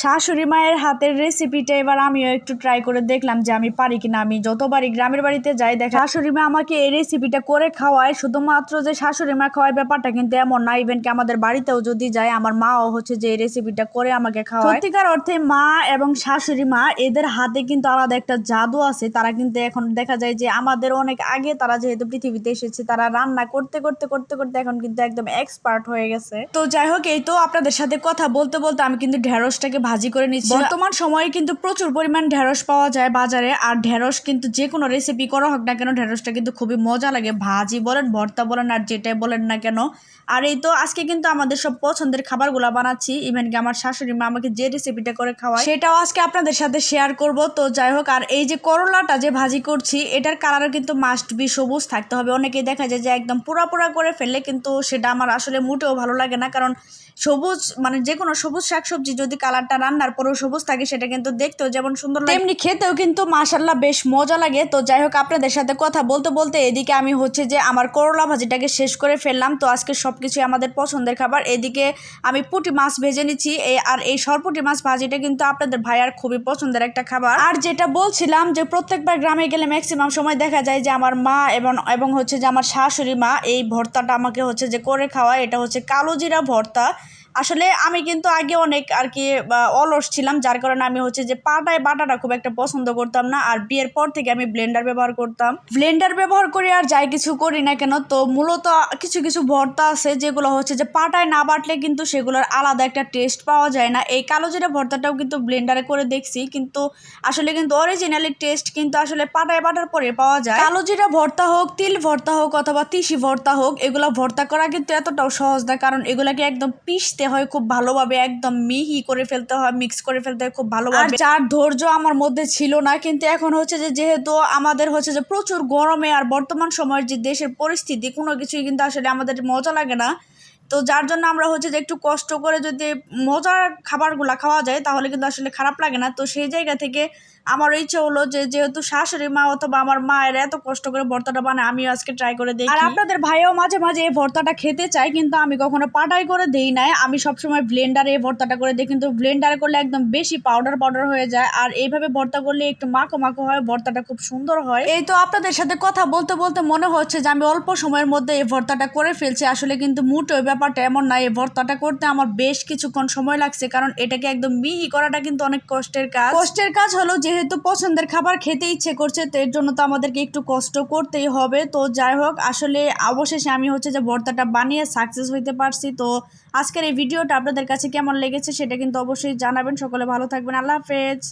শাশুড়ি মায়ের হাতের রেসিপিটা এবার আমিও একটু ট্রাই করে দেখলাম যে আমি পারি কিনা। আমি যতবারই গ্রামের বাড়িতে যাই, দেখা শাশুড়ি মা আমাকে এই রেসিপিটা করে খাওয়ায়। শুধুমাত্র যে শাশুড়ি মা খাওয়ায় ব্যাপারটা কিন্তু এমন না ইভেন কি আমাদের বাড়িতেও যদি যায়, আমার মাও হচ্ছে যে এই রেসিপিটা করে আমাকে খাওয়ায়। সত্যিকার অর্থে মা এবং শাশুড়ি মা, এদের হাতে কিন্তু আলাদা একটা জাদু আছে। তারা কিন্তু এখন দেখা যায় যে আমাদের অনেক আগে তারা যেহেতু পৃথিবীতে এসেছে, তারা রান্না করতে করতে করতে করতে এখন কিন্তু একদম এক্সপার্ট হয়ে গেছে। তো যাই হোক, এই তো আপনাদের সাথে কথা বলতে বলতে আমি কিন্তু ঢেঁড়সটাকে ভাজি করে নিচ্ছি বর্তমান সময়ে কিন্তু প্রচুর পরিমাণ ঢেঁড়স পাওয়া যায় বাজারে, আর ঢেঁড়স কিন্তু যে কোনো রেসিপি করা হোক না কেন, ঢেঁড়সটা কিন্তু খুবই মজা লাগে। ভাজি বলেন, ভর্তা বলেন, আর যেটাই বলেন না কেন। আর এই তো আজকে কিন্তু আমাদের সব পছন্দের খাবারগুলো বানাচ্ছি। ইভেন কি আমার শাশুড়ি মা আমাকে যে রেসিপিটা করে খাওয়ায়, সেটাও আজকে আপনাদের সাথে শেয়ার করব। তো যাই হোক, আর এই যে করলাটা যে ভাজি করছি, এটার কালার কিন্তু মাস্ট বি সবুজ থাকতে হবে। অনেকেই দেখা যায় যে একদম পুরা পুরা করে ফেললে কিন্তু সেটা আমার আসলে মোটেও ভালো লাগে না। কারণ সবুজ মানে যে কোনো সবুজ শাকসবজি যদি কালারটা রান্নার পরেও সবুজ থাকে, সেটা কিন্তু দেখতেও যেমন সুন্দর তেমনি খেতেও কিন্তু মাসাল্লাহ বেশ মজা লাগে। তো যাই হোক, আপনাদের সাথে কথা বলতে বলতে এদিকে আমি হচ্ছে যে আমার করলা ভাজিটাকে শেষ করে ফেললাম। তো আজকে সব কিছুই আমাদের পছন্দের খাবার। এদিকে আমি পুঁটি মাছ ভেজে নিচ্ছি। আর এই সরপুটি মাছ ভাজিটা কিন্তু আপনাদের ভাইয়ার খুবই পছন্দের একটা খাবার। আর যেটা বলছিলাম যে প্রত্যেকবার গ্রামে গেলে ম্যাক্সিমাম সময় দেখা যায় যে আমার মা এবং এবং হচ্ছে যে আমার শাশুড়ি মা এই ভর্তাটা আমাকে হচ্ছে যে করে খাওয়ায়। এটা হচ্ছে কালো জিরা ভর্তা। আসলে আমি কিন্তু আগে অনেক আর কি অলস ছিলাম, যার কারণে আমি হচ্ছে যে পাটায় বাটাটা খুব একটা পছন্দ করতাম না, আর বিয়ের পর থেকে আমি ব্লেন্ডার ব্যবহার করতাম। ব্লেন্ডার ব্যবহার করি আর যাই কিছু করি না কেন, তো মূলত কিছু কিছু ভর্তা আছে যেগুলো হচ্ছে যে পাটায় না বাটলে কিন্তু সেগুলোর আলাদা একটা টেস্ট পাওয়া যায় না। এই কালো জিরা ভর্তাটাও কিন্তু ব্লেন্ডারে করে দেখছি, কিন্তু আসলে কিন্তু অরিজিনালি টেস্ট কিন্তু আসলে পাটায় বাটার পরে পাওয়া যায়। কালো জিরা ভর্তা হোক, তিল ভর্তা হোক, অথবা তিসি ভর্তা হোক, এগুলো ভর্তা করা কিন্তু এতটাও সহজ না, কারণ এগুলাকে একদম পিষতে হয়, খুব ভালোভাবে একদম মিহি করে ফেলতে হয় মিক্স করে ফেলতে হয়, খুব ভালোভাবে। যার ধৈর্য আমার মধ্যে ছিল না, কিন্তু এখন হচ্ছে যে যেহেতু আমাদের হচ্ছে যে প্রচুর গরমে আর বর্তমান সময়ের যে দেশের পরিস্থিতি, কোনো কিছুই কিন্তু আসলে আমাদের মজা লাগে না। তো যার জন্য আমরা হচ্ছে যে একটু কষ্ট করে যদি মজার খাবারগুলো খাওয়া যায় তাহলে কিন্তু আসলে খারাপ লাগে না। তো সেই জায়গা থেকে আমার ইচ্ছে হলো যে যেহেতু শাশুড়ি মা অথবা আমার মায়ের এত কষ্ট করে ভর্তাটা বানায় আমিও আজকে ট্রাই করে দেখি। আর আপনাদের ভাইও মাঝে মাঝে এই ভর্তাটা খেতে চায় কিন্তু আমি কখনো পাটাই করে দেই নাই। আমি সবসময় ব্লেন্ডারে এই ভর্তাটা করে দিই কিন্তু ব্লেন্ডারে করলে একদম বেশি পাউডার পাউডার হয়ে যায়। আর এইভাবে ভর্তা করলে একটু মাখো মাখো হয় ভর্তাটা খুব সুন্দর হয়। এই তো আপনাদের সাথে কথা বলতে বলতে মনে হচ্ছে যে আমি অল্প সময়ের মধ্যে এই ভর্তাটা করে ফেলছি। আসলে কিন্তু মুটো এই ব্যাপারটা এমন না এই ভর্তাটা করতে আমার বেশ কিছুক্ষণ সময় লাগছে, কারণ এটাকে একদম মিহি করাটা কিন্তু অনেক কষ্টের কাজ। কষ্টের কাজ হলো যেহেতু পছন্দের খাবার খেতে ইচ্ছে করছে, তো এর জন্য তো আমাদেরকে একটু কষ্ট করতেই হবে। তো যাই হোক, আসলে অবশেষে আমি হচ্ছে যে ভর্তাটা বানিয়ে সাকসেস হইতে পারছি। তো আজকের এই ভিডিওটা আপনাদের কাছে কেমন লেগেছে সেটা কিন্তু অবশ্যই জানাবেন। সকলে ভালো থাকবেন। আল্লাহ হাফেজ।